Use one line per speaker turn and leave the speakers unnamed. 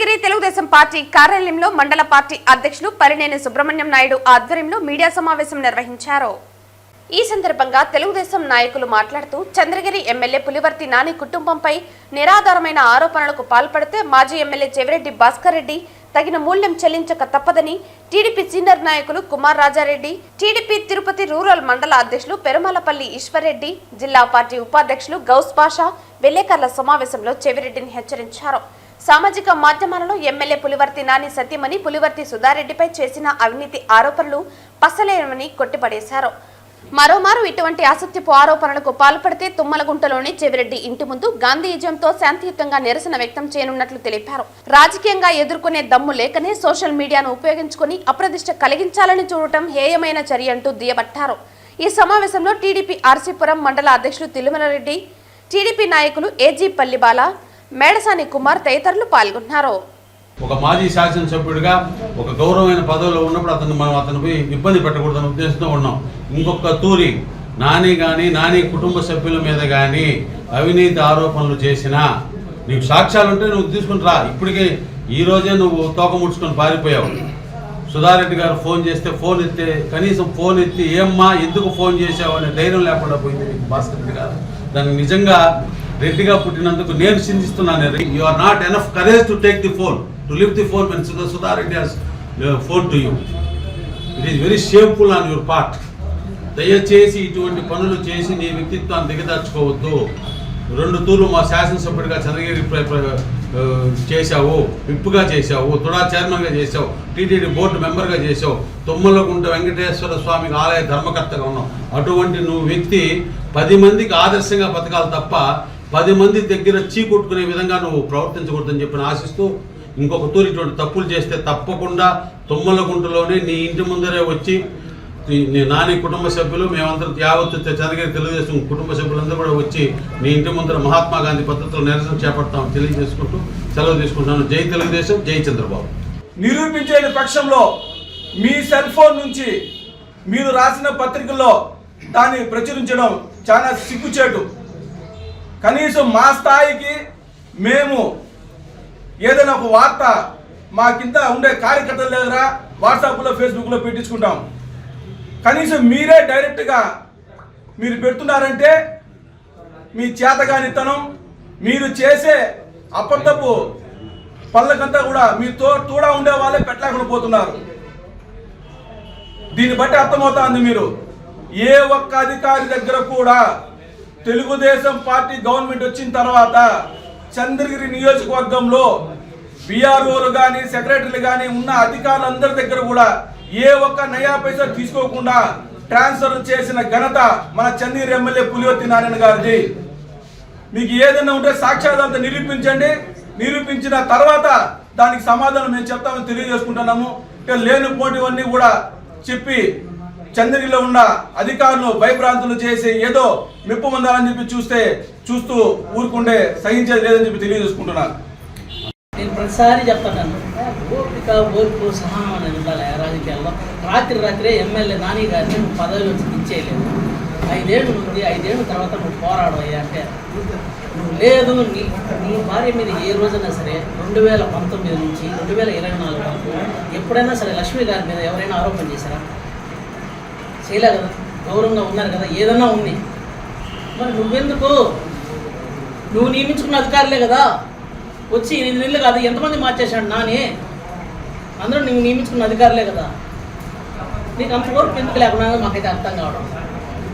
Chandragiri Telugu Desam party కార్యాలయంలో మండల party అధ్యక్షులు పరినేని సుబ్రహ్మణ్యం నాయుడు ఆధ్వర్యంలో మీడియా సమావేశం నిర్వహించారు. ఈ సందర్భంగా తెలుగుదేశం నాయకులు మాట్లాడుతూ చంద్రగిరి ఎమ్మెల్యే పులివర్తి నాని కుటుంబంపై నిరాధారమైన ఆరోపణలకు పాల్పడితే మాజీ ఎమ్మెల్యే చెవిరెడ్డి భాస్కర్ రెడ్డి తగిన మూల్యం చెల్లించక తప్పదని టీడీపీ సీనియర్ నాయకులు కుమార్ రాజారెడ్డి టీడీపీ తిరుపతి రూరల్ మండల అధ్యక్షులు పెరుమలపల్లి ఈశ్వర్రెడ్డి జిల్లా పార్టీ ఉపాధ్యక్షులు గౌస్ పాషా విలేకరుల సమావేశంలో చెవిరెడ్డిని హెచ్చరించారు. సామాజిక మాధ్యమాలలో ఎమ్మెల్యే పులివర్తి నాని సత్యమని పులివర్తి సుధారెడ్డిపై చేసిన అవినీతి ఆరోపణలు పసలేమని కొట్టిపడేశారు. మరోమారు ఇటువంటి అసత్యపు ఆరోపణలకు పాల్పడితే తుమ్మలగుంటలోని చెవిరెడ్డి ఇంటి ముందు గాంధీజంతో శాంతియుతంగా నిరసన వ్యక్తం చేయనున్నట్లు తెలిపారు. రాజకీయంగా ఎదుర్కొనే దమ్ము లేకనే సోషల్ మీడియాను ఉపయోగించుకుని అప్రదిష్ట కలిగించాలని చూడటం హేయమైన చర్య అంటూ దియబట్టారు. ఈ సమావేశంలో టీడీపీ ఆర్సీపురం మండల అధ్యక్షులు తిరుమలరెడ్డి టీడీపీ నాయకులు ఏజీ పల్లిబాల మేడసాని కుమార్ తదితరులు పాల్గొన్నారు.
ఒక మాజీ శాసనసభ్యుడిగా ఒక గౌరవమైన పదవిలో ఉన్నప్పుడు అతను మనం అతనిపై ఇబ్బంది పెట్టకూడదనే ఉద్దేశంతో ఉన్నాం. ఇంకొక తూరి నాని కానీ నాని కుటుంబ సభ్యుల మీద కానీ అవినీతి ఆరోపణలు చేసినా నీకు సాక్ష్యాలు ఉంటే నువ్వు తీసుకుని రా. ఇప్పటికే ఈ రోజే నువ్వు తోక ముడుచుకొని పారిపోయావు. సుధారెడ్డి గారు ఫోన్ చేస్తే ఫోన్ ఎత్తే కనీసం ఫోన్ ఎత్తి ఏమ్మా ఎందుకు ఫోన్ చేసావు అనే ధైర్యం లేకుండా పోయింది నీకు భాస్కర్ రెడ్డి గారు. దాన్ని నిజంగా రెడ్డిగా పుట్టినందుకు నేను చింతిస్తున్నాను you are not enough courage to take the phone to leave the phone when Sudha Reddy has phone to you it is very shameful on your part దయచేసి ఇటువంటి పనులు చేసి నీ వ్యక్తిత్వాన్ని దిగదార్చుకోవద్దు. రెండు తూర్లు మా శాసనసభ్యుడిగా చంద్రగిరి చేశావు విప్పుగా చేశావు తుడా చైర్మన్గా చేశావు టీటీడీ బోర్డు మెంబర్గా చేశావు తుమ్మలగుంట వెంకటేశ్వర స్వామికి ఆలయ ధర్మకర్తగా ఉన్నావు. అటువంటి నువ్వు వ్యక్తి పది మందికి ఆదర్శంగా బతకాలి తప్ప పది మంది దగ్గర చీకొట్టుకునే విధంగా నువ్వు ప్రవర్తించకూడదని చెప్పి ఆశిస్తూ ఇంకొక తూరి ఇటువంటి తప్పులు చేస్తే తప్పకుండా తుమ్మల గుంటలోనే నీ ఇంటి ముందరే వచ్చి నీ నాని కుటుంబ సభ్యులు మేమందరం యావత్తు చంద్రగిరి తెలుగుదేశం కుటుంబ సభ్యులందరూ కూడా వచ్చి నీ ఇంటి ముందర మహాత్మా గాంధీ పద్ధతిలో నిరసన చేపడతాం తెలియజేసుకుంటూ సెలవు తీసుకుంటున్నాను. జై తెలుగుదేశం జై చంద్రబాబు.
నిరూపించని పక్షంలో మీ సెల్ ఫోన్ నుంచి మీరు రాసిన పత్రికల్లో దాన్ని ప్రచురించడం చాలా సిగ్గుచేటు. కనీసం మా స్థాయికి మేము ఏదైనా ఒక వార్త మా కింద ఉండే కార్యకర్తల దగ్గర వాట్సాప్లో ఫేస్బుక్లో పెట్టించుకుంటాం. కనీసం మీరే డైరెక్ట్గా మీరు పెడుతున్నారంటే మీ చేతగానితనం మీరు చేసే అబద్ధపు పళ్ళకంతా కూడా మీతో తోడా ఉండే వాళ్ళే పెట్టలేకుండా పోతున్నారు. దీన్ని బట్టి అర్థమవుతోంది మీరు. ఏ ఒక్క అధికారి దగ్గర కూడా తెలుగుదేశం పార్టీ గవర్నమెంట్ వచ్చిన తర్వాత చంద్రగిరి నియోజకవర్గంలో బీఆర్ఓలు కానీ సెక్రటరీలు కానీ ఉన్న అధికారులందరి దగ్గర కూడా ఏ ఒక్క నయా పైసా తీసుకోకుండా ట్రాన్స్ఫర్ చేసిన ఘనత మన చంద్రగిరి ఎమ్మెల్యే పులివర్తి నారాయణ గారిది. మీకు ఏదైనా ఉంటే సాక్ష్యాధారత నిరూపించండి. నిరూపించిన తర్వాత దానికి సమాధానం మేము చెప్తామని తెలియజేసుకుంటున్నాము. ఇక లేనిపోటివన్నీ కూడా చెప్పి చంద్రగిరిలో ఉన్న అధికారులు భయభ్రాంతులు చేసి ఏదో మెప్పు పొందాలని చెప్పి చూస్తే చూస్తూ ఊరుకుంటే సహించేది లేదని చెప్పి తెలియజేసుకుంటున్నారు.
నేను ప్రతిసారి చెప్తాను ఓపిక ఓర్పు సహనం అనేది ఉండాలి. రాజకీయాల్లో రాత్రి రాత్రే ఎమ్మెల్యే నాని గారిని నువ్వు పదవిలో ఇచ్చేయలేదు ఐదేళ్ళు ఉంది ఐదేళ్ళ తర్వాత నువ్వు పోరాడవయ్యా అంటే నువ్వు లేదు నీ నీ భార్య మీద ఏ రోజైనా సరే రెండు వేల పంతొమ్మిది నుంచి రెండు వేల ఇరవై నాలుగు వరకు ఎప్పుడైనా సరే లక్ష్మి గారి మీద ఎవరైనా ఆరోపణ చేశారా? చేయలే కదా గౌరవంగా ఉన్నారు కదా ఏదన్నా ఉంది. మరి నువ్వెందుకు? నువ్వు నియమించుకున్న అధికారులే కదా. వచ్చి ఎనిమిది నెలలు కాదు ఎంతమంది మార్చేశాడు నాని? అందరూ నువ్వు నియమించుకున్న అధికారులే కదా. నీకు అంతవరకు ఎందుకు లేకుండా మాకైతే అర్థం కావడం?